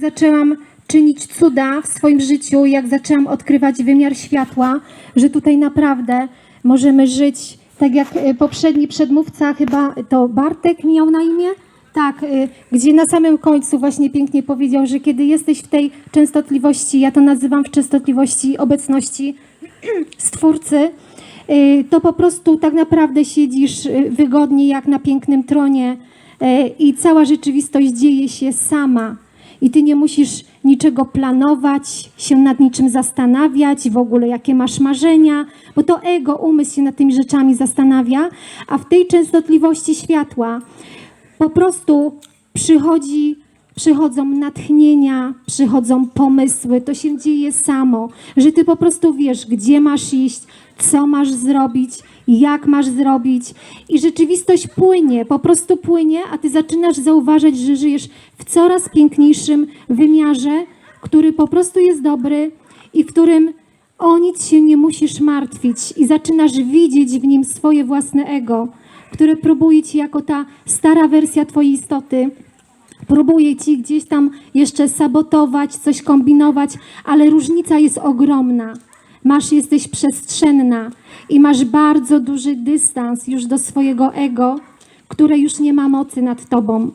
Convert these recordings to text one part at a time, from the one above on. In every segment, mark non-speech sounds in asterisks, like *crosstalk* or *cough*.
zaczęłam czynić cuda w swoim życiu, jak zaczęłam odkrywać wymiar światła, że tutaj naprawdę możemy żyć tak jak e, poprzedni przedmówca, chyba to Bartek miał na imię, tak, e, gdzie na samym końcu właśnie pięknie powiedział, że kiedy jesteś w tej częstotliwości, ja to nazywam w częstotliwości obecności *clears throat* Stwórcy, y, to po prostu tak naprawdę siedzisz wygodnie jak na pięknym tronie i cała rzeczywistość dzieje się sama. I ty nie musisz niczego planować, się nad niczym zastanawiać, w ogóle jakie masz marzenia, bo to ego, umysł się nad tymi rzeczami zastanawia, a w tej częstotliwości światła po prostu przychodzi, przychodzą natchnienia, przychodzą pomysły, to się dzieje samo, że ty po prostu wiesz, gdzie masz iść, co masz zrobić, jak masz zrobić. I rzeczywistość płynie, po prostu płynie, a ty zaczynasz zauważać, że żyjesz w coraz piękniejszym wymiarze, który po prostu jest dobry i w którym o nic się nie musisz martwić i zaczynasz widzieć w nim swoje własne ego, które próbuje ci jako ta stara wersja twojej istoty próbuje ci gdzieś tam jeszcze sabotować, coś kombinować, ale różnica jest ogromna. Masz, jesteś przestrzenna i masz bardzo duży dystans już do swojego ego, które już nie ma mocy nad tobą.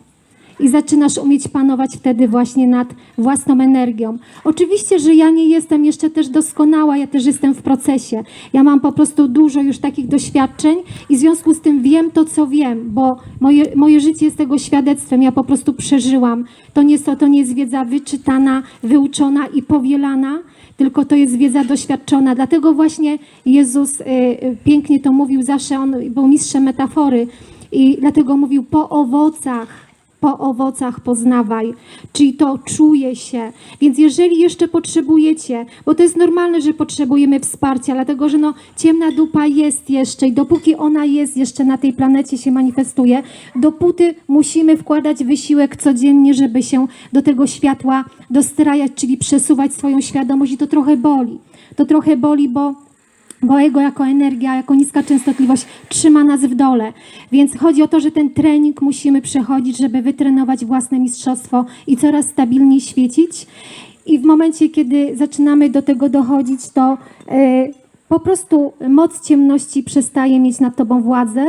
I zaczynasz umieć panować wtedy właśnie nad własną energią. Oczywiście, że ja nie jestem jeszcze też doskonała, ja też jestem w procesie. Ja mam po prostu dużo już takich doświadczeń i w związku z tym wiem to, co wiem, bo moje, moje życie jest tego świadectwem. Ja po prostu przeżyłam. To nie, to nie jest wiedza wyczytana, wyuczona i powielana, tylko to jest wiedza doświadczona. Dlatego właśnie Jezus y, y, pięknie to mówił, zawsze on był mistrzem metafory i dlatego mówił po owocach po owocach poznawaj, czyli to czuje się. Więc jeżeli jeszcze potrzebujecie, bo to jest normalne, że potrzebujemy wsparcia, dlatego że no, ciemna dupa jest jeszcze i dopóki ona jest jeszcze na tej planecie się manifestuje, dopóty musimy wkładać wysiłek codziennie, żeby się do tego światła dostrajać, czyli przesuwać swoją świadomość i to trochę boli. To trochę boli, bo bo ego jako energia, jako niska częstotliwość trzyma nas w dole. Więc chodzi o to, że ten trening musimy przechodzić, żeby wytrenować własne mistrzostwo i coraz stabilniej świecić. I w momencie, kiedy zaczynamy do tego dochodzić, to e, po prostu moc ciemności przestaje mieć nad tobą władzę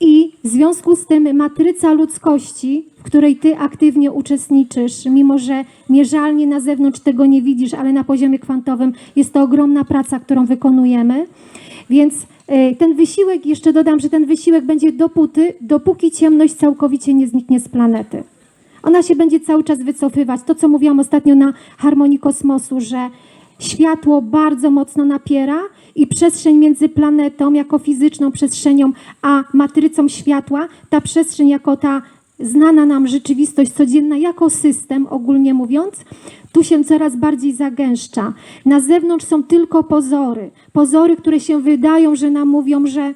i w związku z tym matryca ludzkości, której ty aktywnie uczestniczysz, mimo że mierzalnie na zewnątrz tego nie widzisz, ale na poziomie kwantowym jest to ogromna praca, którą wykonujemy. Więc e, ten wysiłek, jeszcze dodam, że ten wysiłek będzie dopóty, dopóki ciemność całkowicie nie zniknie z planety. Ona się będzie cały czas wycofywać. To, co mówiłam ostatnio na harmonii kosmosu, że światło bardzo mocno napiera i przestrzeń między planetą jako fizyczną przestrzenią, a matrycą światła, ta przestrzeń jako ta znana nam rzeczywistość codzienna, jako system ogólnie mówiąc, tu się coraz bardziej zagęszcza. Na zewnątrz są tylko pozory. Pozory, które się wydają, że nam mówią, że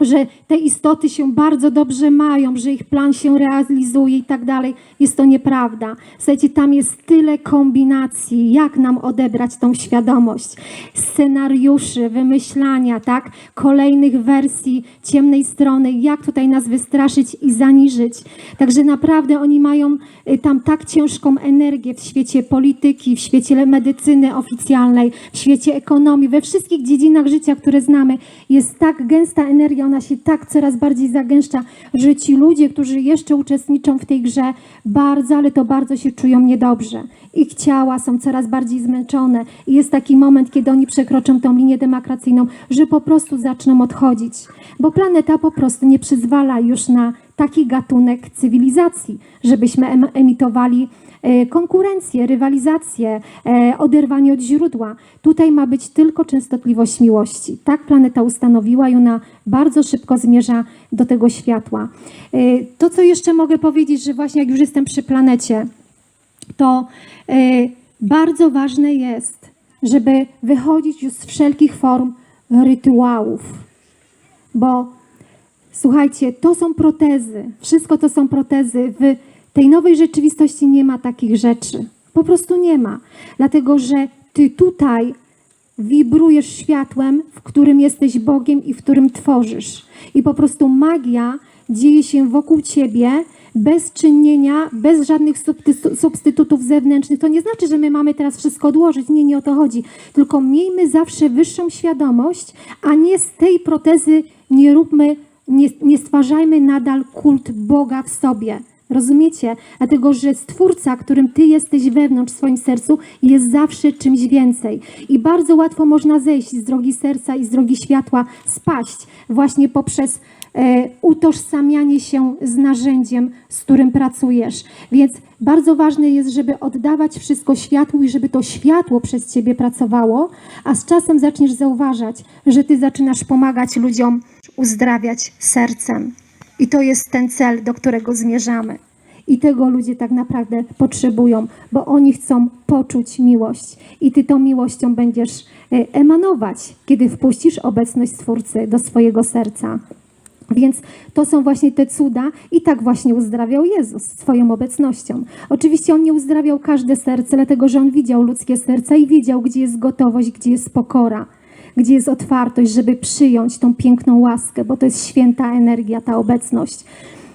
że te istoty się bardzo dobrze mają, że ich plan się realizuje i tak dalej. Jest to nieprawda. Słuchajcie, tam jest tyle kombinacji, jak nam odebrać tą świadomość, scenariuszy, wymyślania, tak? Kolejnych wersji ciemnej strony, jak tutaj nas wystraszyć i zaniżyć. Także naprawdę oni mają y, tam tak ciężką energię w świecie polityki, w świecie medycyny oficjalnej, w świecie ekonomii, we wszystkich dziedzinach życia, które znamy. Jest tak gęsta energia, ona się tak coraz bardziej zagęszcza, że ci ludzie, którzy jeszcze uczestniczą w tej grze, bardzo, ale to bardzo się czują niedobrze. Ich ciała są coraz bardziej zmęczone i jest taki moment, kiedy oni przekroczą tą linię demarkacyjną, że po prostu zaczną odchodzić, bo planeta po prostu nie przyzwala już na taki gatunek cywilizacji, żebyśmy em- emitowali konkurencję, rywalizację, e, oderwanie od źródła. Tutaj ma być tylko częstotliwość miłości. Tak planeta ustanowiła i ona bardzo szybko zmierza do tego światła. E, To, co jeszcze mogę powiedzieć, że właśnie jak już jestem przy planecie, to e, bardzo ważne jest, żeby wychodzić już z wszelkich form rytuałów, bo słuchajcie, to są protezy, wszystko to są protezy. W tej nowej rzeczywistości nie ma takich rzeczy. Po prostu nie ma, dlatego że ty tutaj wibrujesz światłem, w którym jesteś Bogiem i w którym tworzysz. I po prostu magia dzieje się wokół ciebie bez czynienia, bez żadnych substytutów zewnętrznych. To nie znaczy, że my mamy teraz wszystko odłożyć. Nie, nie o to chodzi. Tylko miejmy zawsze wyższą świadomość, a nie z tej protezy nie róbmy, nie, nie stwarzajmy nadal kult Boga w sobie. Rozumiecie? Dlatego, że Stwórca, którym Ty jesteś wewnątrz w swoim sercu, jest zawsze czymś więcej. I bardzo łatwo można zejść z drogi serca i z drogi światła, spaść właśnie poprzez e, utożsamianie się z narzędziem, z którym pracujesz. Więc bardzo ważne jest, żeby oddawać wszystko światłu i żeby to światło przez Ciebie pracowało, a z czasem zaczniesz zauważać, że Ty zaczynasz pomagać ludziom uzdrawiać sercem. I to jest ten cel, do którego zmierzamy. I tego ludzie tak naprawdę potrzebują, bo oni chcą poczuć miłość. I ty tą miłością będziesz e, emanować, kiedy wpuścisz obecność Stwórcy do swojego serca. Więc to są właśnie te cuda i tak właśnie uzdrawiał Jezus swoją obecnością. Oczywiście On nie uzdrawiał każde serce, dlatego że On widział ludzkie serca i wiedział, gdzie jest gotowość, gdzie jest pokora, gdzie jest otwartość, żeby przyjąć tą piękną łaskę, bo to jest święta energia, ta obecność.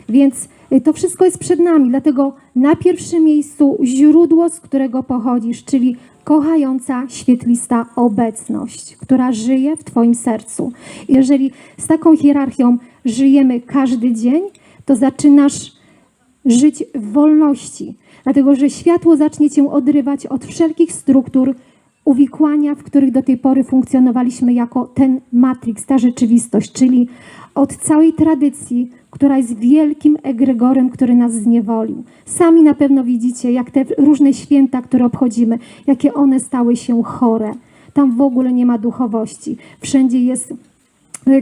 Więc y, to wszystko jest przed nami, dlatego na pierwszym miejscu źródło, z którego pochodzisz, czyli kochająca, świetlista obecność, która żyje w Twoim sercu. Jeżeli z taką hierarchią żyjemy każdy dzień, to zaczynasz żyć w wolności, dlatego że światło zacznie cię odrywać od wszelkich struktur uwikłania, w których do tej pory funkcjonowaliśmy jako ten matrix, ta rzeczywistość, czyli od całej tradycji, która jest wielkim egregorem, który nas zniewolił. Sami na pewno widzicie, jak te różne święta, które obchodzimy, jakie one stały się chore. Tam w ogóle nie ma duchowości. Wszędzie jest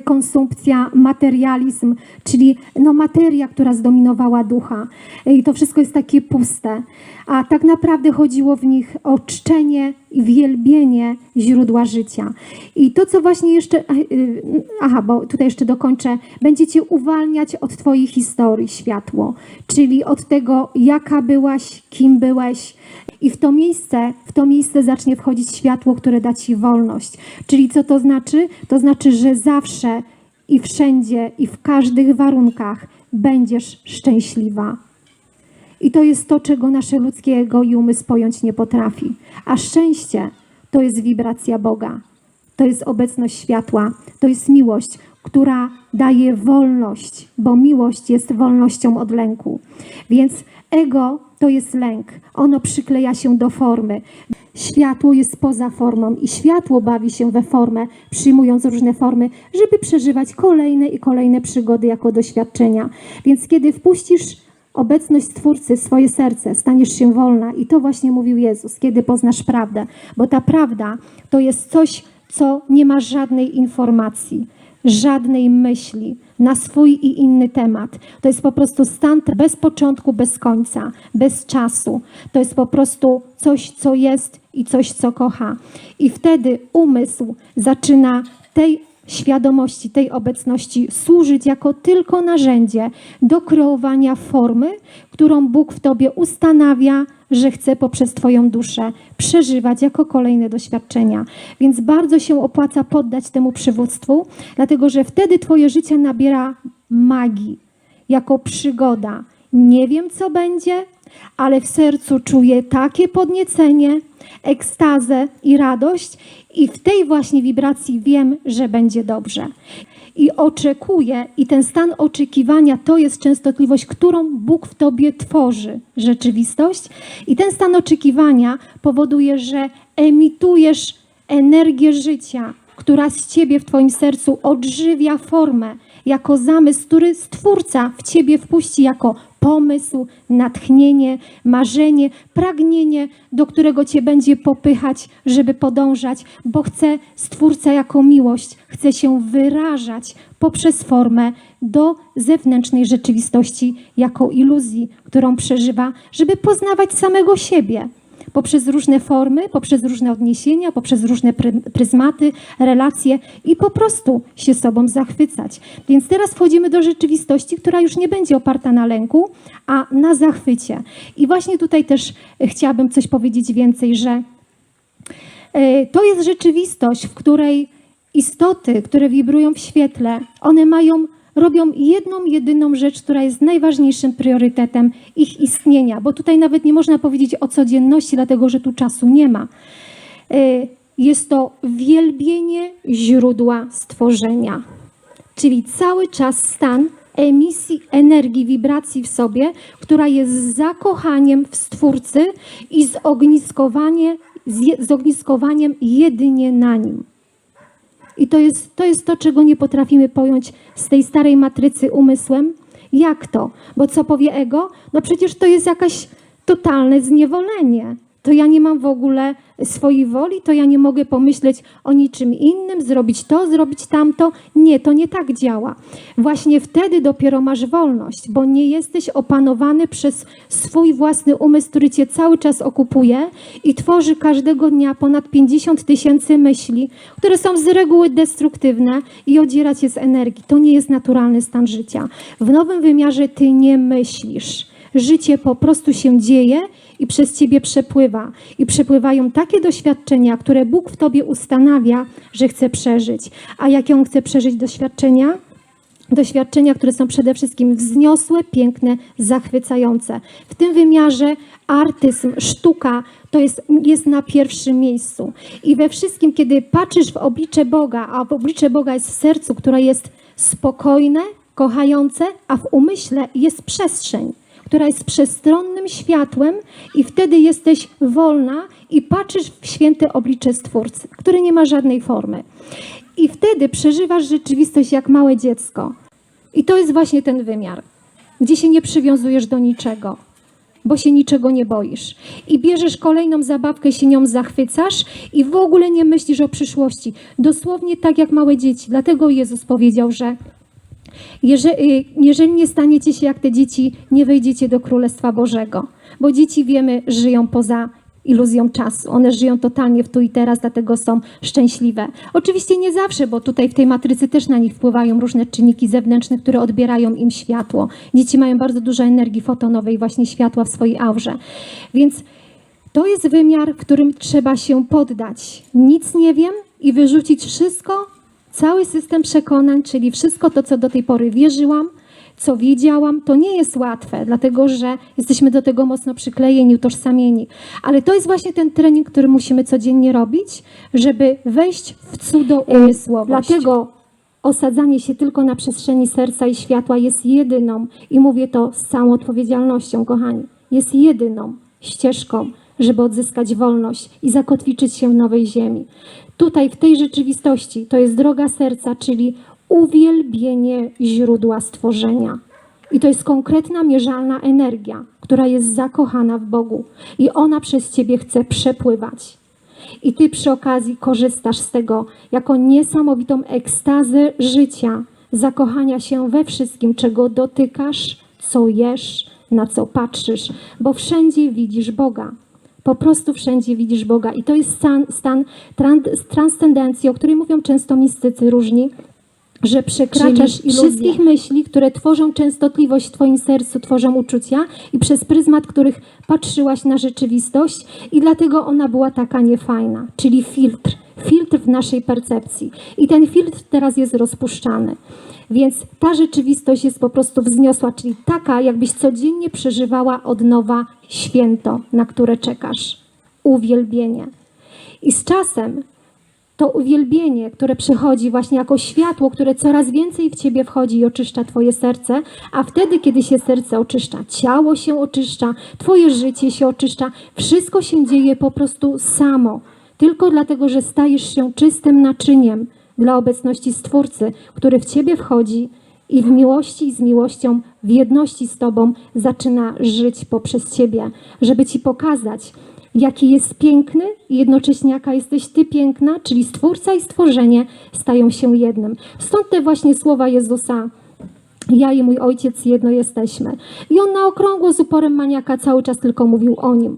konsumpcja, materializm, czyli no materia, która zdominowała ducha. I to wszystko jest takie puste. A tak naprawdę chodziło w nich o czczenie i wielbienie źródła życia. I to, co właśnie jeszcze, y, aha, bo tutaj jeszcze dokończę, będziecie uwalniać od Twojej historii światło, czyli od tego, jaka byłaś, kim byłeś. I w to miejsce, w to miejsce zacznie wchodzić światło, które da Ci wolność. Czyli co to znaczy? To znaczy, że zawsze i wszędzie i w każdych warunkach będziesz szczęśliwa. I to jest to, czego nasze ludzkie ego i umysł pojąć nie potrafi. A szczęście to jest wibracja Boga. To jest obecność światła. To jest miłość, która daje wolność, bo miłość jest wolnością od lęku. Więc ego to jest lęk. Ono przykleja się do formy. Światło jest poza formą i światło bawi się we formę, przyjmując różne formy, żeby przeżywać kolejne i kolejne przygody jako doświadczenia. Więc kiedy wpuścisz obecność Stwórcy w swoje serce, staniesz się wolna. I to właśnie mówił Jezus, kiedy poznasz prawdę. Bo ta prawda to jest coś, co nie ma żadnej informacji, żadnej myśli na swój i inny temat. To jest po prostu stan bez początku, bez końca, bez czasu. To jest po prostu coś, co jest i coś, co kocha. I wtedy umysł zaczyna tej świadomości, tej obecności służyć jako tylko narzędzie do kreowania formy, którą Bóg w tobie ustanawia, że chce poprzez Twoją duszę przeżywać jako kolejne doświadczenia. Więc bardzo się opłaca poddać temu przywództwu, dlatego że wtedy Twoje życie nabiera magii, jako przygoda. Nie wiem, co będzie, ale w sercu czuję takie podniecenie, ekstazę i radość, i w tej właśnie wibracji wiem, że będzie dobrze. I oczekuję, i ten stan oczekiwania to jest częstotliwość, którą Bóg w tobie tworzy rzeczywistość. I ten stan oczekiwania powoduje, że emitujesz energię życia, która z ciebie w twoim sercu odżywia formę, jako zamysł, który Stwórca w ciebie wpuści jako pomysł, natchnienie, marzenie, pragnienie, do którego cię będzie popychać, żeby podążać, bo chce Stwórca jako miłość, chce się wyrażać poprzez formę do zewnętrznej rzeczywistości, jako iluzji, którą przeżywa, żeby poznawać samego siebie poprzez różne formy, poprzez różne odniesienia, poprzez różne pry- pryzmaty, relacje i po prostu się sobą zachwycać. Więc teraz wchodzimy do rzeczywistości, która już nie będzie oparta na lęku, a na zachwycie. I właśnie tutaj też e, chciałabym coś powiedzieć więcej, że e, to jest rzeczywistość, w której istoty, które wibrują w świetle, one mają robią jedną, jedyną rzecz, która jest najważniejszym priorytetem ich istnienia, bo tutaj nawet nie można powiedzieć o codzienności, dlatego że tu czasu nie ma. Y, Jest to wielbienie źródła stworzenia, czyli cały czas stan emisji energii, wibracji w sobie, która jest zakochaniem w Stwórcy i zogniskowanie, zogniskowaniem jedynie na Nim. I to jest, to jest to, czego nie potrafimy pojąć z tej starej matrycy umysłem. Jak to? Bo co powie ego? No przecież to jest jakaś totalne zniewolenie. To ja nie mam w ogóle swojej woli, to ja nie mogę pomyśleć o niczym innym, zrobić to, zrobić tamto. Nie, to nie tak działa. Właśnie wtedy dopiero masz wolność, bo nie jesteś opanowany przez swój własny umysł, który cię cały czas okupuje i tworzy każdego dnia ponad 50 tysięcy myśli, które są z reguły destruktywne i odziera cię z energii. To nie jest naturalny stan życia. W nowym wymiarze ty nie myślisz. Życie po prostu się dzieje i przez ciebie przepływa. I przepływają takie doświadczenia, które Bóg w tobie ustanawia, że chce przeżyć. A jakie on chce przeżyć doświadczenia? Doświadczenia, które są przede wszystkim wzniosłe, piękne, zachwycające. W tym wymiarze artyzm, sztuka to jest, jest na pierwszym miejscu. I we wszystkim, kiedy patrzysz w oblicze Boga, a w oblicze Boga jest w sercu, które jest spokojne, kochające, a w umyśle jest przestrzeń, która jest przestronnym światłem, i wtedy jesteś wolna i patrzysz w święte oblicze Stwórcy, który nie ma żadnej formy. I wtedy przeżywasz rzeczywistość jak małe dziecko. I to jest właśnie ten wymiar, gdzie się nie przywiązujesz do niczego, bo się niczego nie boisz. I bierzesz kolejną zabawkę, się nią zachwycasz i w ogóle nie myślisz o przyszłości. Dosłownie tak jak małe dzieci. Dlatego Jezus powiedział, że jeżeli, jeżeli nie staniecie się jak te dzieci, nie wejdziecie do Królestwa Bożego. Bo dzieci, wiemy, żyją poza iluzją czasu. One żyją totalnie w tu i teraz, dlatego są szczęśliwe. Oczywiście nie zawsze, bo tutaj w tej matrycy też na nich wpływają różne czynniki zewnętrzne, które odbierają im światło. Dzieci mają bardzo dużo energii fotonowej, właśnie światła w swojej aurze. Więc to jest wymiar, w którym trzeba się poddać. Nic nie wiem i wyrzucić wszystko, cały system przekonań, czyli wszystko to, co do tej pory wierzyłam, co wiedziałam, to nie jest łatwe, dlatego że jesteśmy do tego mocno przyklejeni, utożsamieni. Ale to jest właśnie ten trening, który musimy codziennie robić, żeby wejść w cudo umysłowość. Dlatego osadzanie się tylko na przestrzeni serca i światła jest jedyną, i mówię to z całą odpowiedzialnością, kochani, jest jedyną ścieżką, żeby odzyskać wolność i zakotwiczyć się w nowej ziemi. Tutaj, w tej rzeczywistości, to jest droga serca, czyli uwielbienie źródła stworzenia. I to jest konkretna, mierzalna energia, która jest zakochana w Bogu i ona przez ciebie chce przepływać. I ty przy okazji korzystasz z tego jako niesamowitą ekstazę życia, zakochania się we wszystkim, czego dotykasz, co jesz, na co patrzysz, bo wszędzie widzisz Boga. Po prostu wszędzie widzisz Boga. I to jest stan, stan tran- transcendencji, o której mówią często mistycy różni, że przekraczasz Czyli wszystkich myśli, które tworzą częstotliwość w Twoim sercu, tworzą uczucia i przez pryzmat których patrzyłaś na rzeczywistość i dlatego ona była taka niefajna, czyli filtr, filtr w naszej percepcji. I ten filtr teraz jest rozpuszczany. Więc ta rzeczywistość jest po prostu wzniosła, czyli taka, jakbyś codziennie przeżywała od nowa święto, na które czekasz. Uwielbienie. I z czasem to uwielbienie, które przychodzi właśnie jako światło, które coraz więcej w ciebie wchodzi i oczyszcza twoje serce, a wtedy, kiedy się serce oczyszcza, ciało się oczyszcza, twoje życie się oczyszcza, wszystko się dzieje po prostu samo. Tylko dlatego, że stajesz się czystym naczyniem dla obecności Stwórcy, który w ciebie wchodzi i w miłości i z miłością, w jedności z Tobą zaczyna żyć poprzez Ciebie, żeby Ci pokazać, jaki jest piękny i jednocześnie jaka jesteś Ty piękna, czyli Stwórca i stworzenie stają się jednym. Stąd te właśnie słowa Jezusa. Ja i mój ojciec jedno jesteśmy. I on na okrągło z uporem maniaka cały czas tylko mówił o nim.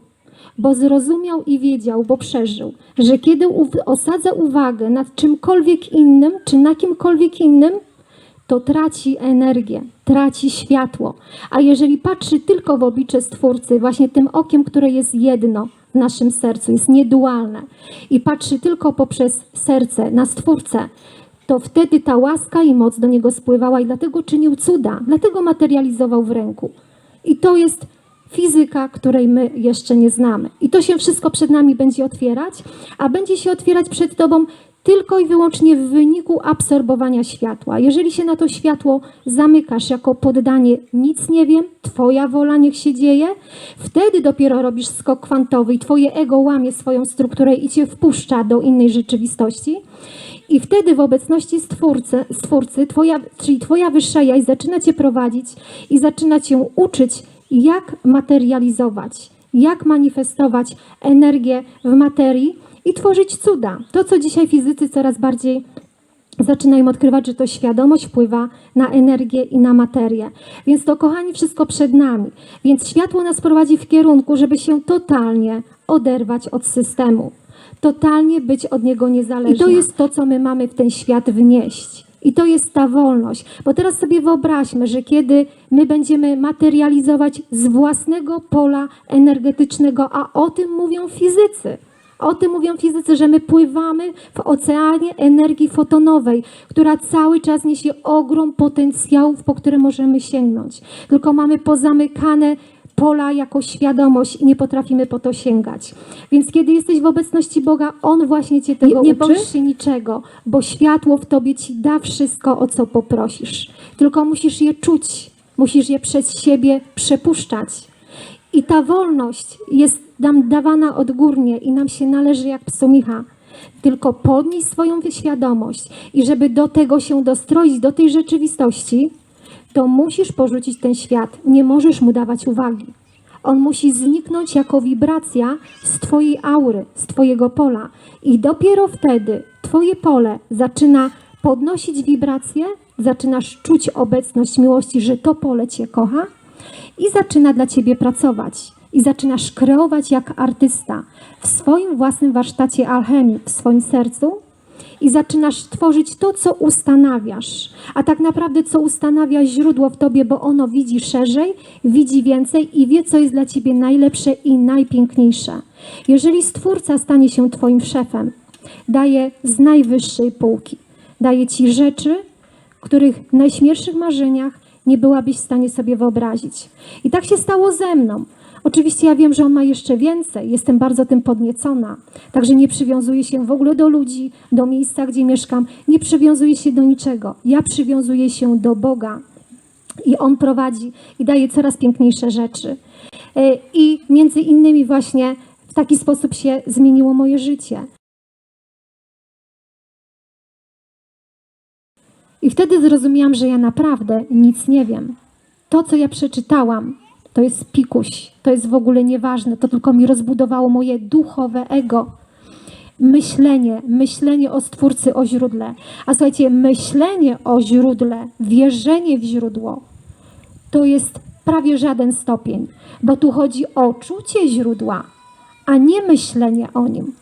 Bo zrozumiał i wiedział, bo przeżył, że kiedy osadza uwagę nad czymkolwiek innym, czy na kimkolwiek innym, to traci energię, traci światło. A jeżeli patrzy tylko w oblicze Stwórcy, właśnie tym okiem, które jest jedno w naszym sercu, jest niedualne i patrzy tylko poprzez serce na Stwórcę, to wtedy ta łaska i moc do niego spływała i dlatego czynił cuda, dlatego materializował w ręku. I to jest fizyka, której my jeszcze nie znamy. I to się wszystko przed nami będzie otwierać, a będzie się otwierać przed tobą tylko i wyłącznie w wyniku absorbowania światła. Jeżeli się na to światło zamykasz jako poddanie, nic nie wiem, twoja wola niech się dzieje, wtedy dopiero robisz skok kwantowy i twoje ego łamie swoją strukturę i cię wpuszcza do innej rzeczywistości. I wtedy w obecności stwórcy, stwórcy twoja, czyli twoja wyższa jaźń zaczyna cię prowadzić i zaczyna cię uczyć, jak materializować, jak manifestować energię w materii i tworzyć cuda. To, co dzisiaj fizycy coraz bardziej zaczynają odkrywać, że to świadomość wpływa na energię i na materię. Więc to, kochani, wszystko przed nami. Więc światło nas prowadzi w kierunku, żeby się totalnie oderwać od systemu. Totalnie być od niego niezależna. I to jest to, co my mamy w ten świat wnieść. I to jest ta wolność. Bo teraz sobie wyobraźmy, że kiedy my będziemy materializować z własnego pola energetycznego, a o tym mówią fizycy. O tym mówią fizycy, że my pływamy w oceanie energii fotonowej, która cały czas niesie ogrom potencjałów, po które możemy sięgnąć. Tylko mamy pozamykane pola jako świadomość i nie potrafimy po to sięgać. Więc kiedy jesteś w obecności Boga, On właśnie cię tego nie, nie boisz się niczego, bo światło w tobie ci da wszystko, o co poprosisz. Tylko musisz je czuć, musisz je przez siebie przepuszczać. I ta wolność jest nam dawana odgórnie i nam się należy jak psumicha. Tylko podnieść swoją świadomość i żeby do tego się dostroić, do tej rzeczywistości, to musisz porzucić ten świat. Nie możesz mu dawać uwagi. On musi zniknąć jako wibracja z Twojej aury, z Twojego pola. I dopiero wtedy Twoje pole zaczyna podnosić wibrację, zaczynasz czuć obecność miłości, że to pole Cię kocha i zaczyna dla Ciebie pracować. I zaczynasz kreować jak artysta w swoim własnym warsztacie alchemii, w swoim sercu i zaczynasz tworzyć to, co ustanawiasz. A tak naprawdę, co ustanawia źródło w tobie, bo ono widzi szerzej, widzi więcej i wie, co jest dla ciebie najlepsze i najpiękniejsze. Jeżeli stwórca stanie się twoim szefem, daje z najwyższej półki, daje ci rzeczy, których w najśmielszych marzeniach nie byłabyś w stanie sobie wyobrazić. I tak się stało ze mną. Oczywiście ja wiem, że on ma jeszcze więcej, jestem bardzo tym podniecona. Także nie przywiązuję się w ogóle do ludzi, do miejsca, gdzie mieszkam, nie przywiązuję się do niczego. Ja przywiązuję się do Boga. I On prowadzi i daje coraz piękniejsze rzeczy. E, I między innymi właśnie w taki sposób się zmieniło moje życie. I wtedy zrozumiałam, że ja naprawdę nic nie wiem. To, co ja przeczytałam, to jest pikuś, to jest w ogóle nieważne, to tylko mi rozbudowało moje duchowe ego. Myślenie, myślenie o Stwórcy, o źródle. A słuchajcie, myślenie o źródle, wierzenie w źródło, to jest prawie żaden stopień, bo tu chodzi o czucie źródła, a nie myślenie o nim.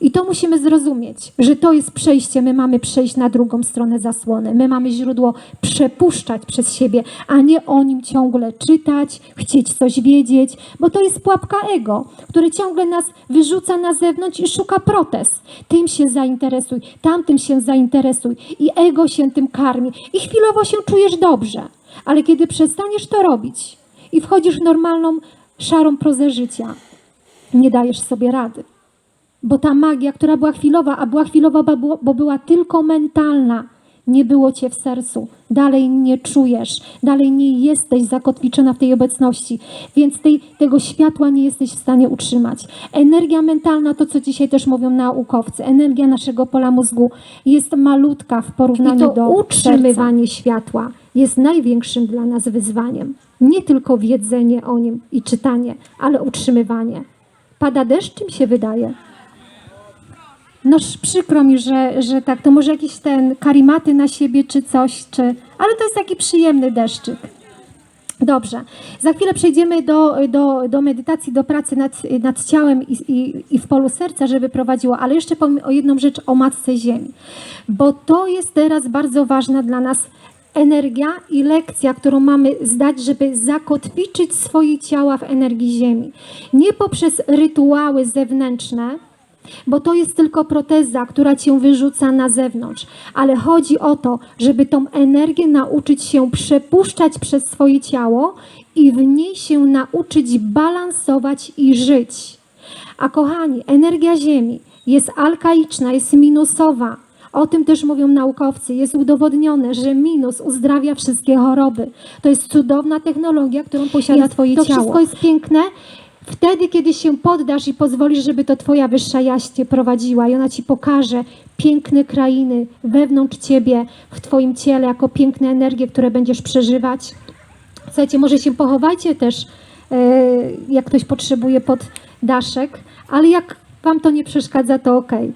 I to musimy zrozumieć, że to jest przejście. My mamy przejść na drugą stronę zasłony. My mamy źródło przepuszczać przez siebie, a nie o nim ciągle czytać, chcieć coś wiedzieć, bo to jest pułapka ego, które ciągle nas wyrzuca na zewnątrz i szuka protest. Tym się zainteresuj, tamtym się zainteresuj i ego się tym karmi. I chwilowo się czujesz dobrze, ale kiedy przestaniesz to robić i wchodzisz w normalną, szarą prozę życia, nie dajesz sobie rady bo ta magia, która była chwilowa, a była chwilowa, bo była tylko mentalna, nie było cię w sercu, dalej nie czujesz, dalej nie jesteś zakotwiczona w tej obecności, więc tej, tego światła nie jesteś w stanie utrzymać. Energia mentalna, to co dzisiaj też mówią naukowcy, energia naszego pola mózgu jest malutka w porównaniu I to do utrzymywanie serca. światła jest największym dla nas wyzwaniem. Nie tylko wiedzenie o nim i czytanie, ale utrzymywanie. Pada deszcz, czym się wydaje? No przykro mi, że, że tak, to może jakieś ten karimaty na siebie czy coś, czy... ale to jest taki przyjemny deszczyk. Dobrze. Za chwilę przejdziemy do, do, do medytacji, do pracy nad, nad ciałem i, i, i w polu serca, żeby prowadziło, ale jeszcze powiem o jedną rzecz o Matce Ziemi, bo to jest teraz bardzo ważna dla nas energia i lekcja, którą mamy zdać, żeby zakotwiczyć swoje ciała w energii Ziemi. Nie poprzez rytuały zewnętrzne, bo to jest tylko proteza, która cię wyrzuca na zewnątrz. Ale chodzi o to, żeby tą energię nauczyć się przepuszczać przez swoje ciało i w niej się nauczyć balansować i żyć. A kochani, energia Ziemi jest alkaiczna, jest minusowa. O tym też mówią naukowcy. Jest udowodnione, że minus uzdrawia wszystkie choroby. To jest cudowna technologia, którą posiada Jest- Twoje to ciało. wszystko jest piękne. Wtedy, kiedy się poddasz i pozwolisz, żeby to Twoja wyższa jaźń cię prowadziła i ona Ci pokaże piękne krainy wewnątrz Ciebie, w Twoim ciele, jako piękne energie, które będziesz przeżywać. Słuchajcie, może się pochowajcie też, e, jak ktoś potrzebuje pod daszek, ale jak Wam to nie przeszkadza, to okej.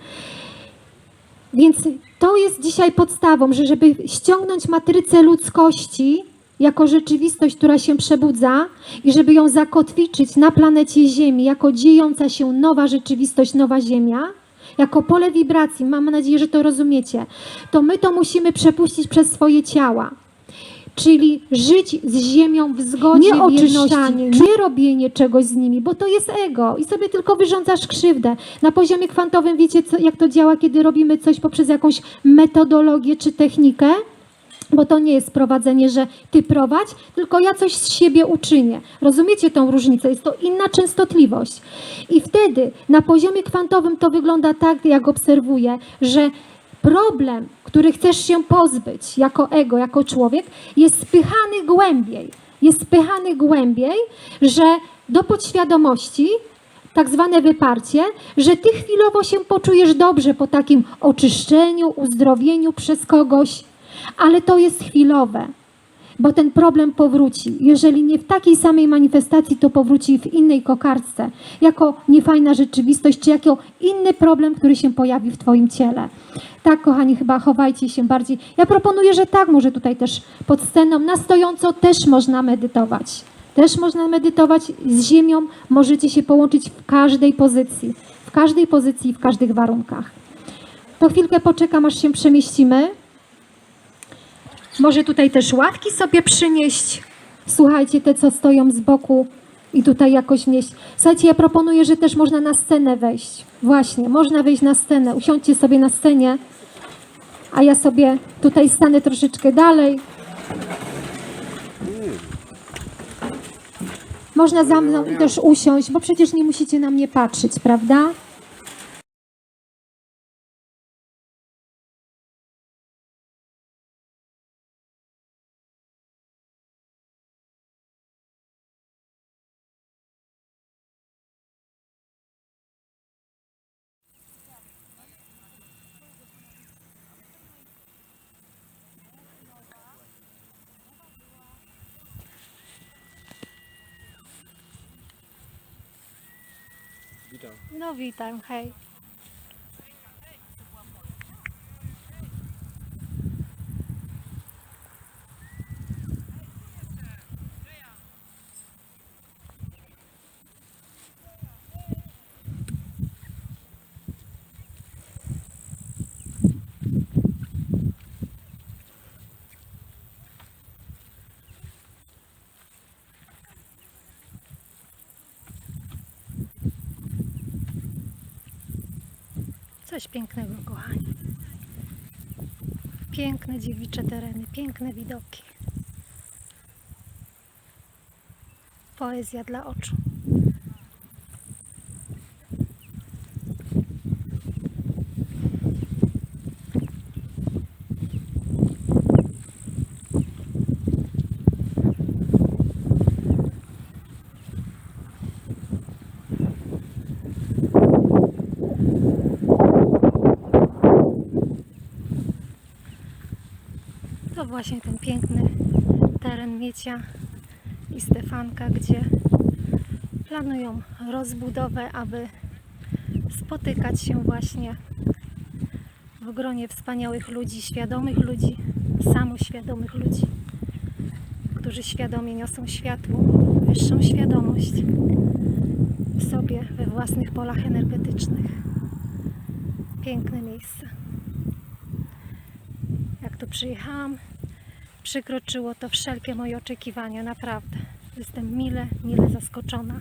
Więc to jest dzisiaj podstawą, że żeby ściągnąć matrycę ludzkości jako rzeczywistość, która się przebudza i żeby ją zakotwiczyć na planecie Ziemi jako dziejąca się nowa rzeczywistość, nowa Ziemia, jako pole wibracji, mam nadzieję, że to rozumiecie, to my to musimy przepuścić przez swoje ciała. Czyli żyć z ziemią w zgodzie, Nie oczyszczanie, nie robienie czegoś z nimi, bo to jest ego i sobie tylko wyrządzasz krzywdę. Na poziomie kwantowym wiecie, co, jak to działa, kiedy robimy coś poprzez jakąś metodologię czy technikę? Bo to nie jest prowadzenie, że ty prowadź, tylko ja coś z siebie uczynię. Rozumiecie tą różnicę? Jest to inna częstotliwość. I wtedy na poziomie kwantowym to wygląda tak, jak obserwuję, że problem, który chcesz się pozbyć jako ego, jako człowiek, jest spychany głębiej. Jest spychany głębiej, że do podświadomości tak zwane wyparcie, że ty chwilowo się poczujesz dobrze po takim oczyszczeniu, uzdrowieniu przez kogoś, ale to jest chwilowe, bo ten problem powróci. Jeżeli nie w takiej samej manifestacji, to powróci w innej kokardce, jako niefajna rzeczywistość, czy jako inny problem, który się pojawi w Twoim ciele. Tak, kochani, chyba chowajcie się bardziej. Ja proponuję, że tak, może tutaj też pod sceną, na stojąco też można medytować. Też można medytować z ziemią, możecie się połączyć w każdej pozycji, w każdej pozycji, w każdych warunkach. To chwilkę poczekam, aż się przemieścimy. Może tutaj też ławki sobie przynieść. Słuchajcie, te co stoją z boku i tutaj jakoś wnieść. Słuchajcie, ja proponuję, że też można na scenę wejść. Właśnie, można wejść na scenę. Usiądźcie sobie na scenie, a ja sobie tutaj stanę troszeczkę dalej. Można za mną też usiąść, bo przecież nie musicie na mnie patrzeć, prawda? No witam, hej. Coś pięknego, kochani. Piękne dziewicze tereny, piękne widoki. Poezja dla oczu. To właśnie ten piękny teren Miecia i Stefanka, gdzie planują rozbudowę, aby spotykać się właśnie w gronie wspaniałych ludzi, świadomych ludzi, samoświadomych ludzi, którzy świadomie niosą światło, wyższą świadomość w sobie, we własnych polach energetycznych. Piękne miejsce jak tu przyjechałam, przekroczyło to wszelkie moje oczekiwania, naprawdę. Jestem mile, mile zaskoczona.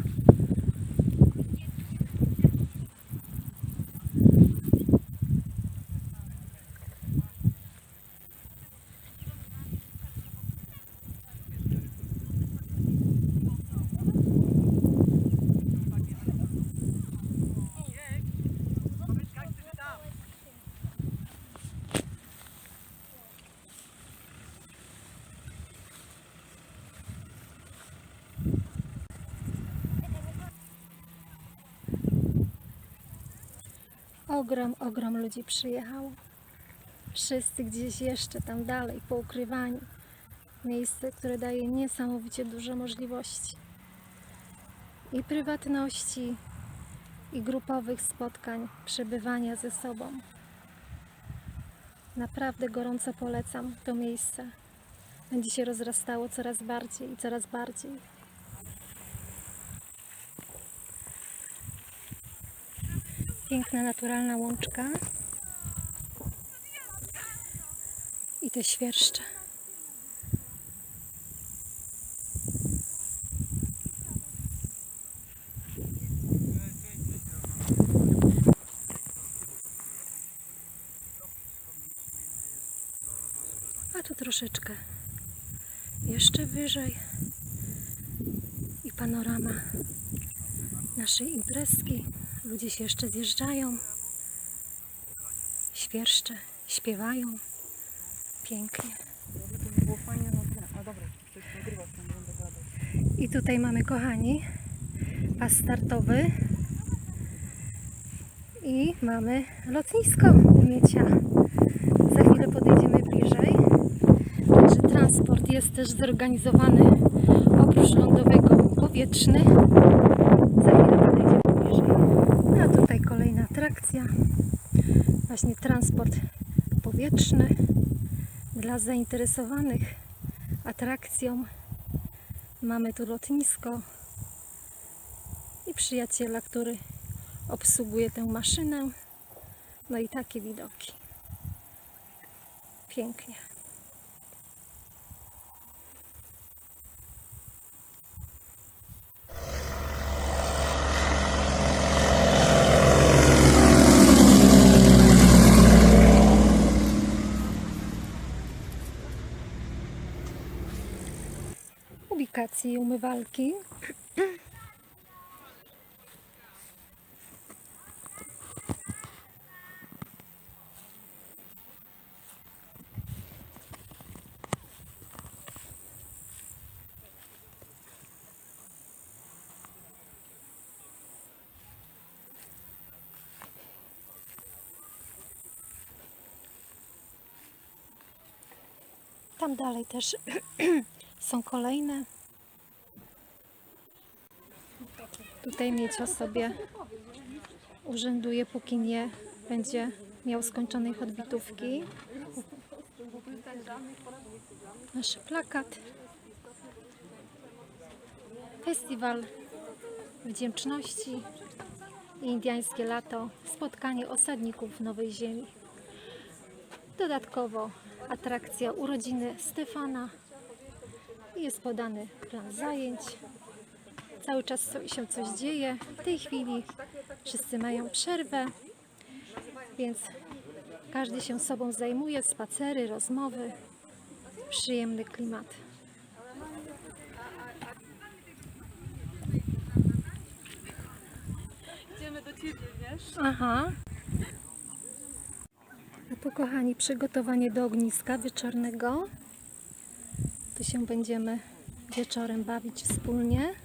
Ogrom, ogrom ludzi przyjechało. Wszyscy gdzieś jeszcze tam dalej, poukrywani. Miejsce, które daje niesamowicie dużo możliwości. I prywatności, i grupowych spotkań, przebywania ze sobą. Naprawdę gorąco polecam to miejsce. Będzie się rozrastało coraz bardziej i coraz bardziej. Piękna, naturalna łączka. I te świerszcze. A tu troszeczkę jeszcze wyżej i panorama naszej imprezki. Ludzie się jeszcze zjeżdżają, świerszcze, śpiewają. Pięknie. I tutaj mamy, kochani, pas startowy. I mamy lotnisko Miecia. Za chwilę podejdziemy bliżej. Także transport jest też zorganizowany oprócz lądowego powietrzny. Za chwilę podejdziemy bliżej. A tutaj kolejna Właśnie transport powietrzny dla zainteresowanych atrakcją. Mamy tu lotnisko i przyjaciela, który obsługuje tę maszynę. No i takie widoki. Pięknie. Ubikacji i umywalki. Tam dalej też *clears throat* są kolejne. Tutaj Miecio sobie urzęduje, póki nie będzie miał skończonej chodbitówki. Nasz plakat. Festiwal Wdzięczności i Indiańskie Lato. Spotkanie osadników Nowej Ziemi. Dodatkowo atrakcja urodziny Stefana. Jest podany plan zajęć. Cały czas się coś dzieje. W tej chwili wszyscy mają przerwę, więc każdy się sobą zajmuje. Spacery, rozmowy. Przyjemny klimat. Idziemy do ciebie, wiesz? Aha. A tu, kochani, przygotowanie do ogniska wieczornego. Tu się będziemy wieczorem bawić wspólnie.